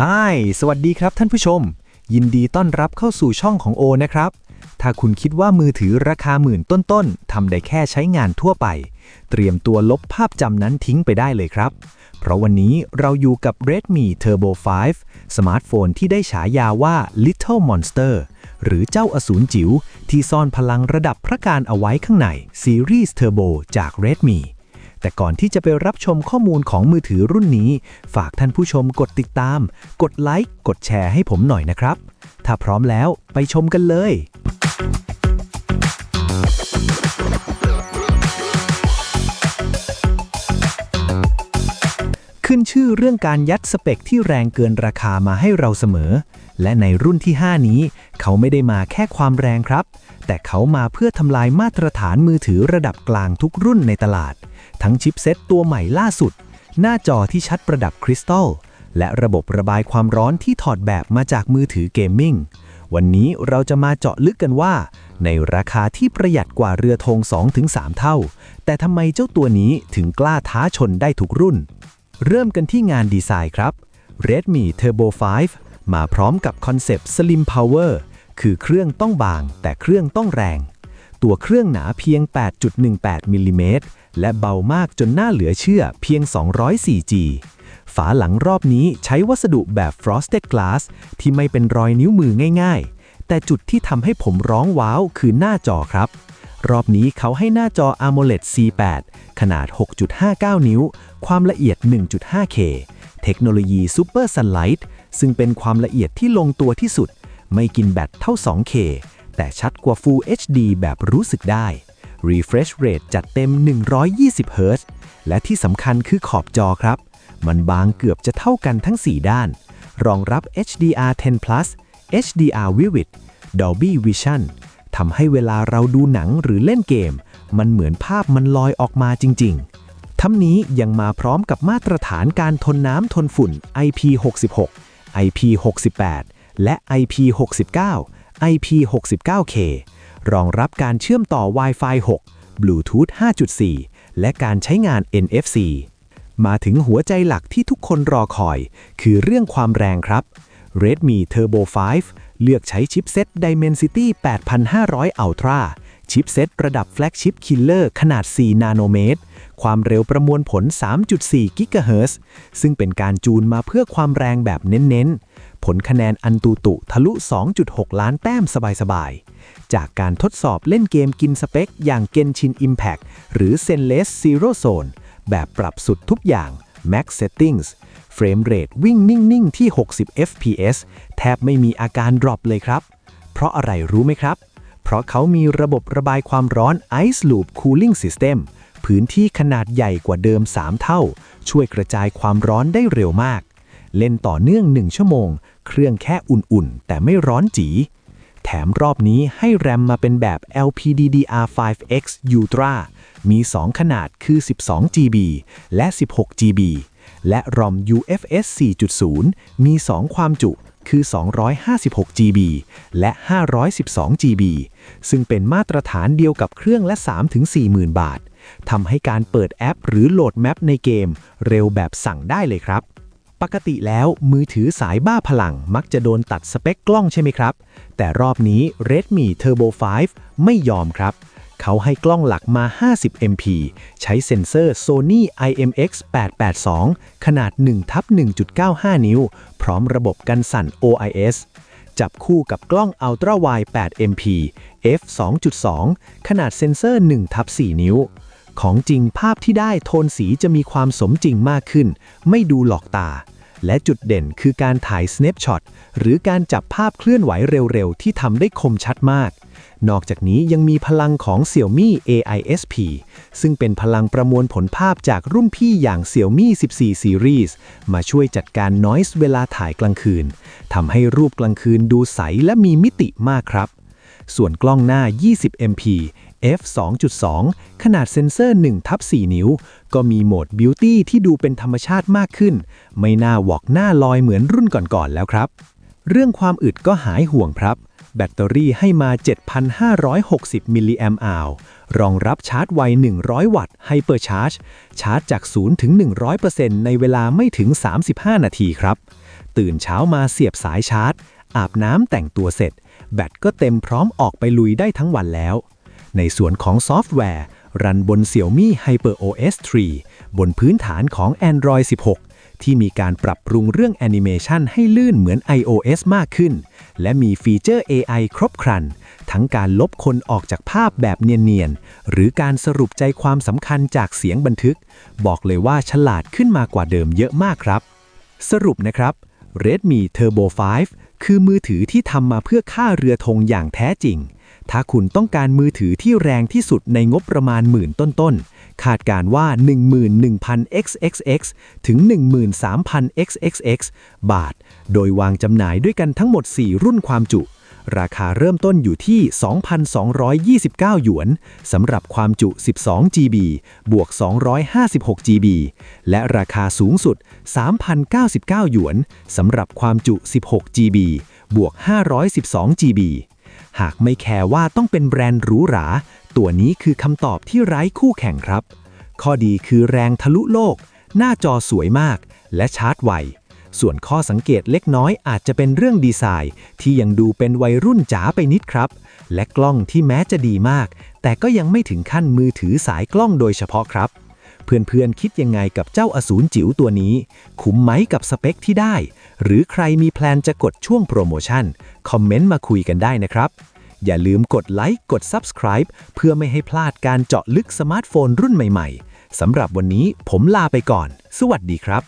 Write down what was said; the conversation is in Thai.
ฮายสวัสดีครับท่านผู้ชม ยินดีต้อนรับเข้าสู่ช่องของโอนะครับ ถ้าคุณคิดว่ามือถือราคาหมื่นต้นๆทำได้แค่ใช้งานทั่วไป เตรียมตัวลบภาพจำนั้นทิ้งไปได้เลยครับ เพราะวันนี้เราอยู่กับ Redmi Turbo 5 สมาร์ทโฟนที่ได้ฉายาว่า Little Monster หรือเจ้าอสูรจิ๋วที่ซ่อนพลังระดับพระการเอาไว้ข้างใน Series Turbo จาก Redmi แต่ก่อนที่จะไปรับชมข้อมูลของมือถือรุ่นนี้ ฝากท่านผู้ชมกดติดตาม กดไลค์กดแชร์ให้ผมหน่อยนะครับ ถ้าพร้อมแล้วไปชมกันเลยขึ้นชื่อเรื่องการยัดสเปคที่แรงเกินราคามาให้เราเสมอ และในรุ่นที่ 5 นี้ เขาไม่ได้มาแค่ความแรงครับ แต่เขามาเพื่อทำลายมาตรฐานมือถือระดับกลางทุกรุ่นในตลาด ทั้งชิปเซตตัวใหม่ล่าสุด หน้าจอที่ชัดประดับคริสตัล และระบบระบายความร้อนที่ถอดแบบมาจากมือถือเกมมิ่ง วันนี้เราจะมาเจาะลึกกันว่า ในราคาที่ประหยัดกว่าเรือธง 2-3 เท่า แต่ทำไมเจ้าตัวนี้ถึงกล้าท้าชนได้ทุกรุ่น เริ่มกันที่งานดีไซน์ครับ Redmi Turbo 5 มาพร้อมกับคอนเซปต์ Slim Power คือเครื่องต้องบางแต่เครื่องต้องแรง ตัวเครื่องหนาเพียง 8.18มิลลิเมตรและเบามากจนน่าเหลือเชื่อเพียง 204G ฝาหลังรอบนี้ใช้วัสดุแบบ frosted glass ที่ไม่เป็นรอยนิ้วมือง่ายๆ แต่จุดที่ทำให้ผมร้องว้าวคือหน้าจอครับ รอบนี้เขาให้หน้าจอ AMOLED C8 ขนาด 6.59 นิ้ว ความละเอียด 1.5K เทคโนโลยี Super Sunlight ซึ่งเป็นความละเอียดที่ลงตัวที่สุด ไม่กินแบตเท่า 2K แต่ชัดกว่า Full HD แบบรู้สึกได้ Refresh Rate จัดเต็ม 120 Hz และที่สำคัญคือขอบจอครับ มันบางเกือบจะเท่ากันทั้ง 4 ด้าน รองรับ HDR10 Plus HDR Vivid Dolby Vision ทำให้เวลาเราดูหนังหรือเล่นเกม มันเหมือนภาพมันลอยออกมาจริง ๆ ทั้งนี้ยังมาพร้อมกับมาตรฐานการทนน้ำทนฝุ่น IP66 IP68 และ IP69 IP69K รองรับการเชื่อมต่อ Wi-Fi 6 Bluetooth 5.4 และการใช้งาน NFC มาถึงหัวใจหลักที่ทุกคนรอคอย คือเรื่องความแรงครับ Redmi Turbo 5 เลือกใช้ชิปเซ็ต Dimensity 8500 Ultra ชิปเซตระดับแฟลกชิปคิลเลอร์ขนาด 4 นาโนเมตร ความเร็วประมวลผล 3.4 กิกะเฮิรตซ์ซึ่งเป็นการจูนมาเพื่อความแรงแบบเน้นๆ ผลคะแนนอันตูตุทะลุ 2.6 ล้านแต้มสบายๆ จากการทดสอบเล่นเกมกินสเปค อย่าง Genshin Impact หรือ Zenless Zero Zone แบบปรับสุดทุกอย่าง Max Settings เฟรมเรทวิ่งนิ่ง ๆ ที่ 60 fps แทบไม่มีอาการดรอปเลยครับ เพราะอะไรรู้ไหมครับ ราะเขามีระบบระบายความร้อน Ice Loop Cooling System พื้นที่ขนาดใหญ่กว่าเดิม 3 เท่า ช่วยกระจายความร้อนได้เร็วมาก เล่นต่อเนื่อง 1 ชั่วโมง เครื่องแค่อุ่นๆ แต่ไม่ร้อนจี แถมรอบนี้ให้แรมมาเป็นแบบ LPDDR5X Ultra มี 2 ขนาดคือ 12GB และ 16GB และ ROM UFS 4.0 มี 2 ความจุ คือ 256GB และ 512GB ซึ่งเป็นมาตรฐานเดียวกับเครื่องละ 3-40,000 บาท ทำให้การเปิดแอปหรือโหลดแมปในเกม เร็วแบบสั่งได้เลยครับ ปกติแล้วมือถือสายบ้าพลังมักจะโดนตัดสเปคกล้องใช่ไหมครับ แต่รอบนี้ Redmi Turbo 5 ไม่ยอมครับเขาให้กล้องหลักมา 50 MP ใช้เซ็นเซอร์ Sony IMX882 ขนาด1ทับ1.95 นิ้ว พร้อมระบบกันสั่น OIS จับคู่กับกล้อง Ultra Wide 8 MP f 2.2 ขนาดเซ็นเซอร์1ทับ4นิ้ว ของจริงภาพที่ได้โทนสีจะมีความสมจริงมากขึ้น ไม่ดูหลอกตา และจุดเด่นคือการถ่าย snapshot หรือการจับภาพเคลื่อนไหวเร็วๆ ที่ทำได้คมชัดมาก นอกจากนี้ยังมีพลังของ Xiaomi AISP ซึ่งเป็นพลังประมวลผลภาพจากรุ่นพี่อย่าง Xiaomi 14 Series มาช่วยจัดการ noise เวลาถ่ายกลางคืนทำให้รูปกลางคืนดูใสและมีมิติมากครับ ส่วนกล้องหน้า 20 MP f 2.2 ขนาดเซ็นเซอร์1ทับ4นิ้ว ก็มีโหมด Beauty ที่ดูเป็นธรรมชาติมากขึ้น ไม่น่าวอกหน้าลอยเหมือนรุ่นก่อนๆแล้วครับ เรื่องความอึดก็หายห่วงครับ แบตเตอรี่ให้มา 7,560 มิลลิแอมป์อาวรองรับชาร์จไว 100 วัตต์ไฮเปอร์ชาร์จ ชาร์จจาก 0 ถึง 100%ในเวลาไม่ถึง 35 นาทีครับ ตื่นเช้ามาเสียบสายชาร์จ อาบน้ำแต่งตัวเสร็จ แบตก็เต็มพร้อมออกไปลุยได้ทั้งวันแล้ว ในส่วนของซอฟต์แวร์ รันบน Xiaomi HyperOS 3 บนพื้นฐานของ Android 16 ที่มีการปรับปรุงเรื่องแอนิเมชันให้ลื่นเหมือน iOS มากขึ้น และมีฟีเจอร์ AI ครบครัน ทั้งการลบคนออกจากภาพแบบเนียน ๆ หรือการสรุปใจความสำคัญจากเสียงบันทึก บอกเลยว่าฉลาดขึ้นมากว่าเดิมเยอะมากครับ สรุปนะครับ Redmi Turbo 5 คือมือถือที่ทำมาเพื่อฆ่าเรือธงอย่างแท้จริง ถ้าคุณต้องการมือถือที่แรงที่สุดในงบประมาณหมื่นต้นๆ คาดการว่า 11,000 XXX ถึง 13,000 XXX บาท โดยวางจำหน่ายด้วยกันทั้งหมด 4 รุ่นความจุ ราคาเริ่มต้นอยู่ที่ 2,229 หยวน สำหรับความจุ 12 GB บวก 256 GB และราคาสูงสุด 3,099 หยวน สำหรับความจุ 16 GB บวก 512 GB หากไม่แคร์ว่าต้องเป็นแบรนด์หรูหรา ตัวนี้คือคำตอบที่ไร้คู่แข่งครับ ข้อดีคือแรงทะลุโลก หน้าจอสวยมาก และชาร์จไว ส่วนข้อสังเกตเล็กน้อยอาจจะเป็นเรื่องดีไซน์ ที่ยังดูเป็นวัยรุ่นจ๋าไปนิดครับ และกล้องที่แม้จะดีมาก แต่ก็ยังไม่ถึงขั้นมือถือสายกล้องโดยเฉพาะครับ เพื่อนๆคิดยังไงกับเจ้าอสูรจิ๋วตัวนี้ คุ้มไหมกับสเปคที่ได้ หรือใครมีแพลนจะกดช่วงโปรโมชั่น คอมเมนต์มาคุยกันได้นะครับ อย่าลืมกดไลค์กด Subscribe เพื่อไม่ให้พลาดการเจาะลึกสมาร์ทโฟนรุ่นใหม่ๆสำหรับวันนี้ผมลาไปก่อน สวัสดีครับ